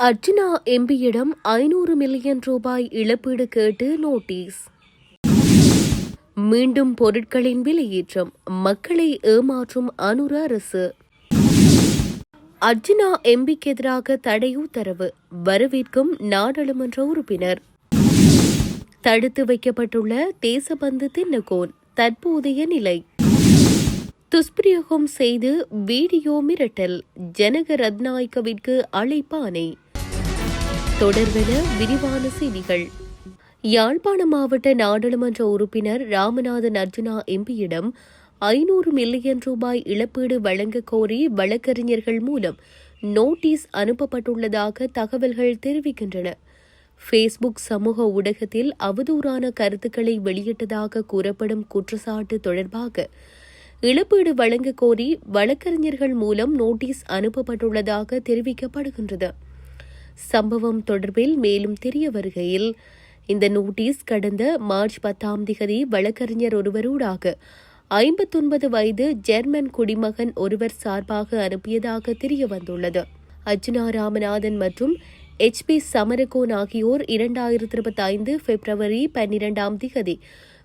அர்ஜுனா எம்பியிடம் ஐநூறு மில்லியன் ரூபாய் இழப்பீடு கேட்டு நோட்டீஸ். மீண்டும் பொருட்களின் விலையேற்றம். மக்களை ஏமாற்றும் அனுர அரசு. அர்ஜுனா எம்பிக்கு எதிராக தடை உத்தரவு. வரவேற்கும் நாடாளுமன்ற உறுப்பினர். தடுத்து வைக்கப்பட்டுள்ள தேசபந்து தின்னகோன். தற்போதைய நிலை. துஷ்பிரயோகம் செய்து வீடியோ மிரட்டல். ஜனக ரத்நாயக்கவிற்கு அழைப்பானை. தொடர்வென விரிவான செய்திகள். யாழ்ப்பாண மாவட்ட நாடாளுமன்ற உறுப்பினர் ராமநாதன் அர்ஜுனா எம்பியிடம் ஐநூறு மில்லியன் ரூபாய் இழப்பீடு வழங்க கோரி வழக்கறிஞர்கள் மூலம் நோட்டீஸ் அனுப்பப்பட்டுள்ளதாக தகவல்கள் தெரிவிக்கின்றன. ஃபேஸ்புக் சமூக ஊடகத்தில் அவதூறான கருத்துக்களை வெளியிட்டதாக கூறப்படும் குற்றச்சாட்டு தொடர்பாக இழப்பீடு வழங்க கோரி வழக்கறிஞர்கள் மூலம் நோட்டீஸ் அனுப்பப்பட்டுள்ளதாக தெரிவிக்கப்படுகின்றது. சம்பவம் தொடர்பில் மேலும் தெரிய வருகையில் இந்த நோட்டீஸ் கடந்த மார்ச் பத்தாம் திகதி வழக்கறிஞர் ஒருவரூடாக ஐம்பத்தொன்பது வயது ஜெர்மன் குடிமகன் ஒருவர் சார்பாக அனுப்பியதாக தெரிய வந்துள்ளது. அர்ஜுனா ராமநாதன் மற்றும் எச். பி. சமரகோன் ஆகியோர் இரண்டாயிரத்தி இருபத்தி ஐந்து பிப்ரவரி பன்னிரெண்டாம் திகதி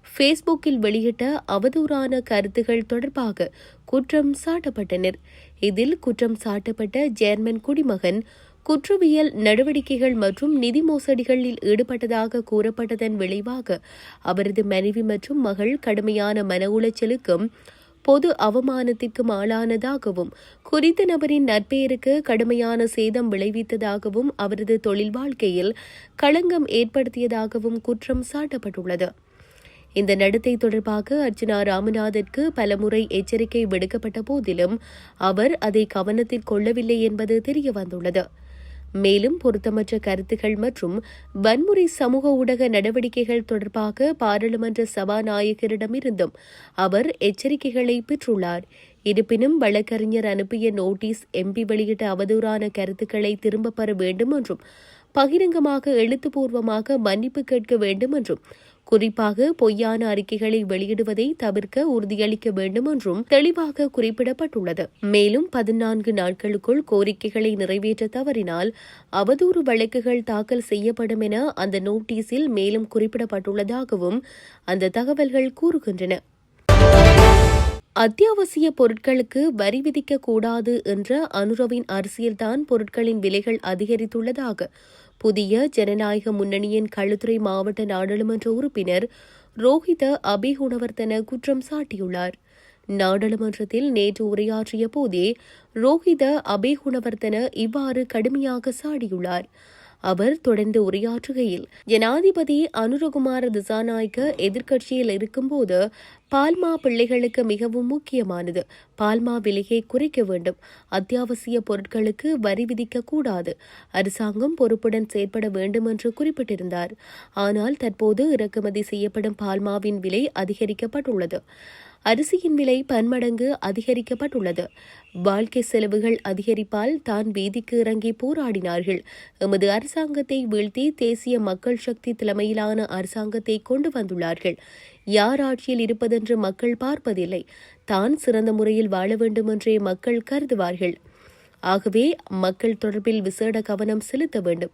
ஃபேஸ்புக்கில் வெளியிட்ட அவதூறான கருத்துகள் தொடர்பாக குற்றம் சாட்டப்பட்டனர். இதில் குற்றம் சாட்டப்பட்ட ஜேர்மன் குடிமகன் குற்றவியல் நடவடிக்கைகள் மற்றும் நிதி மோசடிகளில் ஈடுபட்டதாக கூறப்பட்டதன் விளைவாக அவரது மனைவி மற்றும் மகள் கடுமையான மன உளைச்சலுக்கும் பொது அவமானத்திற்கும் ஆளானதாகவும் குறித்த நபரின் நற்பெயருக்கு கடுமையான சேதம் விளைவித்ததாகவும் அவரது தொழில் வாழ்க்கையில் களங்கம் ஏற்படுத்தியதாகவும் குற்றம் சாட்டப்பட்டுள்ளது. இந்த நடத்தை தொடர்பாக அர்ச்சனா ராமநாதிற்கு பலமுறை எச்சரிக்கை விடுக்கப்பட்ட போதிலும் அவர் அதை கவனத்தில் கொள்ளவில்லை என்பது தெரியவந்துள்ளது. மேலும் பொருத்தமற்ற கருத்துகள் மற்றும் வன்முறை சமூக ஊடக நடவடிக்கைகள் தொடர்பாக பாராளுமன்ற சபாநாயகரிடமிருந்தும் அவர் எச்சரிக்கைகளை பெற்றுள்ளார். இருப்பினும் வழக்கறிஞர் அனுப்பிய நோட்டீஸ் எம்பி வெளியிட்ட அவதூறான கருத்துக்களை திரும்பப் பெற வேண்டும் என்றும் பகிரங்கமாக எழுத்துப்பூர்வமாக மன்னிப்பு கேட்க வேண்டும் என்றும் குறிப்பாக பொய்யான அறிக்கைகளை வெளியிடுவதை தவிர்க்க உறுதியளிக்க வேண்டும் என்றும் தெளிவாக குறிப்பிடப்பட்டுள்ளது. மேலும் பதினான்கு நாட்களுக்குள் கோரிக்கைகளை நிறைவேற்ற தவறினால் அவதூறு வழக்குகள் தாக்கல் செய்யப்படும் என அந்த நோட்டீஸில் மேலும் குறிப்பிடப்பட்டுள்ளதாகவும் அந்த தகவல்கள் கூறுகின்றன. அத்தியாவசிய பொருட்களுக்கு வரி விதிக்கக்கூடாது என்ற அனுரவின் அரசியல்தான் பொருட்களின் விலைகள் அதிகரித்துள்ளதாக புதிய ஜனநாயக முன்னணியின் களுத்துறை மாவட்ட நாடாளுமன்ற உறுப்பினர் ரோஹித அபிகுணவர்த்தன குற்றம் சாட்டியுள்ளார். நாடாளுமன்றத்தில் நேற்று உரையாற்றிய போதே ரோஹித அபிகுணவர்த்தன இவ்வாறு கடுமையாக சாடியுள்ளார். அவர் தொடர்ந்து உரையாற்றுகையில் ஜனாதிபதி அனுரகுமார திசாநாயக்க எதிர்க்கட்சியில் இருக்கும்போது பால்மா பிள்ளைகளுக்கு மிகவும் முக்கியமானது. பால்மா விலையை குறைக்க வேண்டும். அத்தியாவசிய பொருட்களுக்கு வரி விதிக்க கூடாது அரசாங்கம் பொறுப்புடன் செயற்பட வேண்டும் என்று குறிப்பிட்டிருந்தார். ஆனால் தற்போது இறக்குமதி செய்யப்படும் பால்மாவின் விலை அதிகரிக்கப்பட்டுள்ளது. அரிசியின் விலை பன்மடங்கு அதிகரிக்கப்பட்டுள்ளது. வாழ்க்கை செலவுகள் அதிகரிப்பால் தான் வீதிக்கு இறங்கி போராடினார்கள். எமது அரசாங்கத்தை வீழ்த்தி தேசிய மக்கள் சக்தி தலைமையிலான அரசாங்கத்தை கொண்டு வந்துள்ளார்கள். யார் ஆட்சியில் இருப்பதென்று மக்கள் பார்ப்பதில்லை. தான் சிறந்த முறையில் வாழ வேண்டுமென்றே மக்கள் கருதுவார்கள். ஆகவே மக்கள் தொடர்பில் விசேட கவனம் செலுத்த வேண்டும்.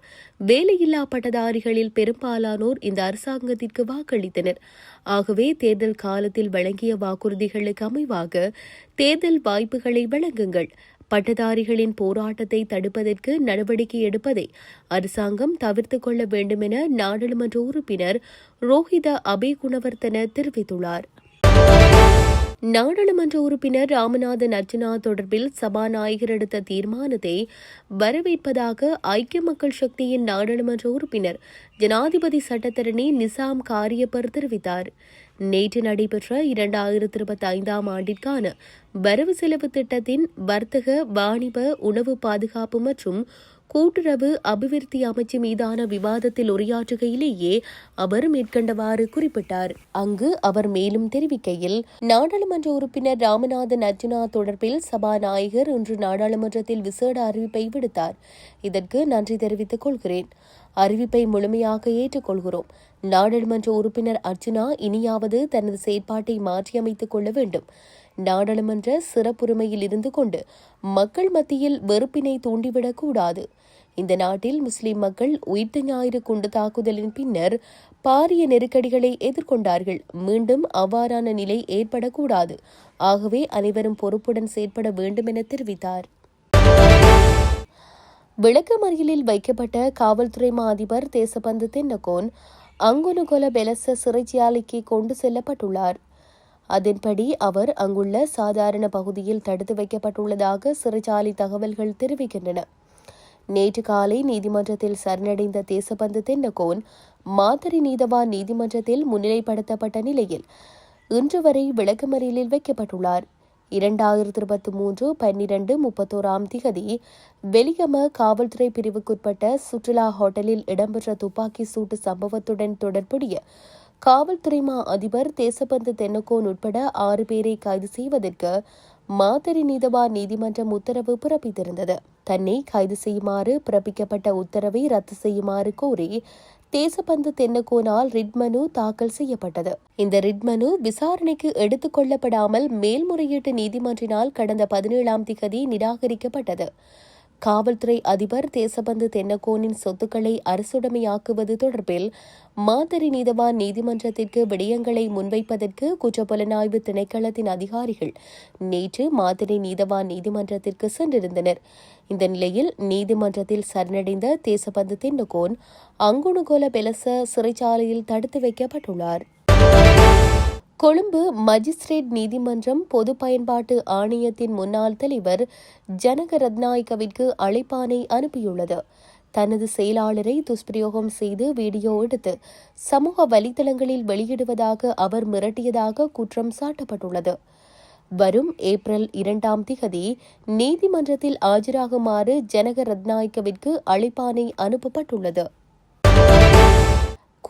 வேலையில்லா பட்டதாரிகளில் பெரும்பாலானோர் இந்த அரசாங்கத்திற்கு வாக்களித்தனர். ஆகவே தேர்தல் காலத்தில் வழங்கிய வாக்குறுதிகளுக்கு அமைவாக தேர்தல் வாய்ப்புகளை வழங்குங்கள். பட்டதாரிகளின் போராட்டத்தை தடுப்பதற்கு நடவடிக்கை எடுப்பதை அரசாங்கம் தவிர்த்து கொள்ள வேண்டும் என நாடாளுமன்ற உறுப்பினர் ரோஹித அபே குணவர்த்தன தெரிவித்துள்ளார். நாடாளுமன்ற உறுப்பினர் ராமநாதன் அர்ஜுனா தொடர்பில் சபாநாயகர் எடுத்த தீர்மானத்தை வரவேற்பதாக ஐக்கிய மக்கள் சக்தியின் நாடாளுமன்ற உறுப்பினர் ஜனாதிபதி சட்டத்தரணி நிசாம் காரியப்பர் தெரிவித்தார். நேற்று நடைபெற்ற இரண்டாயிரத்தி இருபத்தி ஐந்தாம் ஆண்டிற்கான வரவு செலவு திட்டத்தின் வர்த்தக வாணிப உணவு பாதுகாப்பு மற்றும் கூட்டுறவு அபிவிருத்தி அமைச்சு மீதான விவாதத்தில் உரையாற்றுகையிலேயே அவர் மேற்கண்டவாறு குறிப்பிட்டார். அங்கு அவர் மேலும் தெரிவிக்கையில் நாடாளுமன்ற உறுப்பினர் ராமநாதன் அர்ஜுனா தொடர்பில் சபாநாயகர் இன்று நாடாளுமன்றத்தில் விசேட அறிவிப்பை விடுத்தார். இதற்கு நன்றி தெரிவித்துக் கொள்கிறேன். அறிவிப்பை முழுமையாக ஏற்றுக்கொள்கிறோம். நாடாளுமன்ற உறுப்பினர் அர்ஜுனா இனியாவது தனது செயற்பாட்டை மாற்றியமைத்துக் கொள்ள வேண்டும். நாடாளுமன்ற சிறப்புரிமையில் இருந்து கொண்டு மக்கள் மத்தியில் வெறுப்பினை தூண்டிவிடக் கூடாது. இந்த நாட்டில் முஸ்லிம் மக்கள் உயிர்த்த ஞாயிறு குண்டு தாக்குதலின் பின்னர் பாரிய நெருக்கடிகளை எதிர்கொண்டார்கள். மீண்டும் அவ்வாறான நிலை ஏற்படக்கூடாது. ஆகவே அனைவரும் பொறுப்புடன் செயற்பட வேண்டும் என தெரிவித்தார். விளக்கமறியலில் வைக்கப்பட்ட காவல்துறை மா அதிபர் தேசபந்து தென்னகோன் அங்குனுகொல பெலச சிறைச்சாலைக்கு கொண்டு செல்லப்பட்டுள்ளார். அதன்படி அவர் அங்குள்ள சாதாரண பகுதியில் தடுத்து வைக்கப்பட்டுள்ளதாக சிறைச்சாலை தகவல்கள் தெரிவிக்கின்றன. நேற்று காலை நீதிமன்றத்தில் சரணடைந்த தேசபந்து தென்னகோன் மாதிரி நீதவான் நீதிமன்றத்தில் முன்னிலைப்படுத்தப்பட்ட நிலையில் இன்று வரை விளக்கமறியலில் வைக்கப்பட்டுள்ளார். இரண்டாயிரத்தி இருபத்தி மூன்று பன்னிரண்டு முப்பத்தோராம் திகதி வெளியம காவல்துறை பிரிவுக்குட்பட்ட சுற்றுலா ஹோட்டலில் இடம்பெற்ற துப்பாக்கி சூட்டு சம்பவத்துடன் தொடர்புடைய காவல்துறை மா அதிபர் தேசபந்து தென்னகோன் உட்பட ஆறு பேரை கைது செய்வதற்கு மாதிரி நீதவான் நீதிமன்றம் உத்தரவு பிறப்பித்திருந்தது. தன்னை கைது செய்யுமாறு பிறப்பிக்கப்பட்ட உத்தரவை ரத்து செய்யுமாறு கோரி தேசப்பந்து தென்னகோனால் ரிட்மனு தாக்கல் செய்யப்பட்டது. இந்த ரிட்மனு விசாரணைக்கு எடுத்துக் கொள்ளப்படாமல் மேல்முறையீட்டு நீதிமன்றினால் கடந்த பதினேழாம் திகதி நிராகரிக்கப்பட்டது. காவல்துறை அதிபர் தேசபந்து தென்னகோனின் சொத்துக்களை அரசுடைமையாக்குவது தொடர்பில் மாதிரி நீதவான் நீதிமன்றத்திற்கு விடயங்களை முன்வைப்பதற்கு குற்றப்புலனாய்வு திணைக்களத்தின் அதிகாரிகள் நேற்று மாதிரி நீதவான் நீதிமன்றத்திற்கு சென்றிருந்தனர். இந்த நிலையில் நீதிமன்றத்தில் சரணடைந்த தேசபந்து தென்னகோன் அங்குணுகோல பெலச சிறைச்சாலையில் தடுத்து வைக்கப்பட்டுள்ளார். கொழும்பு மஜிஸ்ட்ரேட் நீதிமன்றம் பொது பயன்பாட்டு ஆணையத்தின் முன்னாள் தலைவர் ஜனக ரத்நாயக்கவிற்கு அழைப்பானை அனுப்பியுள்ளது. தனது செயலாளரை துஷ்பிரயோகம் செய்து வீடியோ எடுத்து சமூக வலைதளங்களில் வெளியிடுவதாக அவர் மிரட்டியதாக குற்றம் சாட்டப்பட்டுள்ளது. வரும் ஏப்ரல் இரண்டாம் திகதி நீதிமன்றத்தில் ஆஜராகுமாறு ஜனக ரத்நாயக்கவிற்கு அழைப்பானை அனுப்பப்பட்டுள்ளது.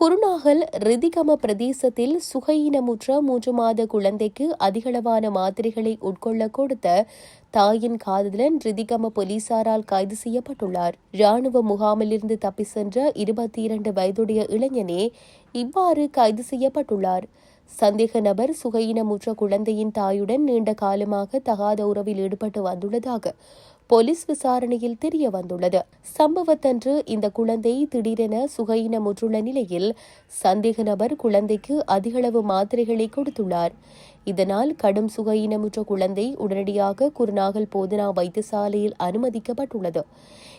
குருநாகல் ரிதிகம பிரதேசத்தில் சுகையினமுற்ற மூன்று மாத குழந்தைக்கு அதிகளவான மாத்திரைகளை உட்கொள்ள கொடுத்த தாயின் காதலன் ரிதிகம போலீசாரால் கைது செய்யப்பட்டுள்ளார். ராணுவ முகாமிலிருந்து தப்பி சென்ற இருபத்தி இரண்டு வயதுடைய இளைஞனே இவ்வாறு கைது செய்யப்பட்டுள்ளார். சந்தேக நபர் சுகையினமுற்ற குழந்தையின் தாயுடன் நீண்ட காலமாக தகாத உறவில் ஈடுபட்டு வந்துள்ளதாக போலீஸ் விசாரணையில் தெரிய வந்துள்ளது. சம்பவத்தன்று இந்த குழந்தை திடீரென சுகையினமுற்றுள்ள நிலையில் சந்தேக நபர் குழந்தைக்கு அதிகளவு மாத்திரைகளை கொடுத்துள்ளார். இதனால் கடும் சுகையினமுற்ற குழந்தை உடனடியாக குருநாகல் போதனா வைத்தியசாலையில் அனுமதிக்கப்பட்டுள்ளது.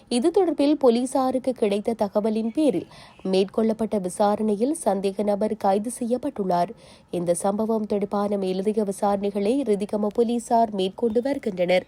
இது தொடர்பில் போலீசாருக்கு கிடைத்த தகவலின் பேரில் மேற்கொள்ளப்பட்ட விசாரணையில் சந்தேக நபர் கைது செய்யப்பட்டுள்ளார். இந்த சம்பவம் தொடர்பான மேலதிக விசாரணைகளை ரிதிகம போலீசார் மேற்கொண்டு வருகின்றனர்.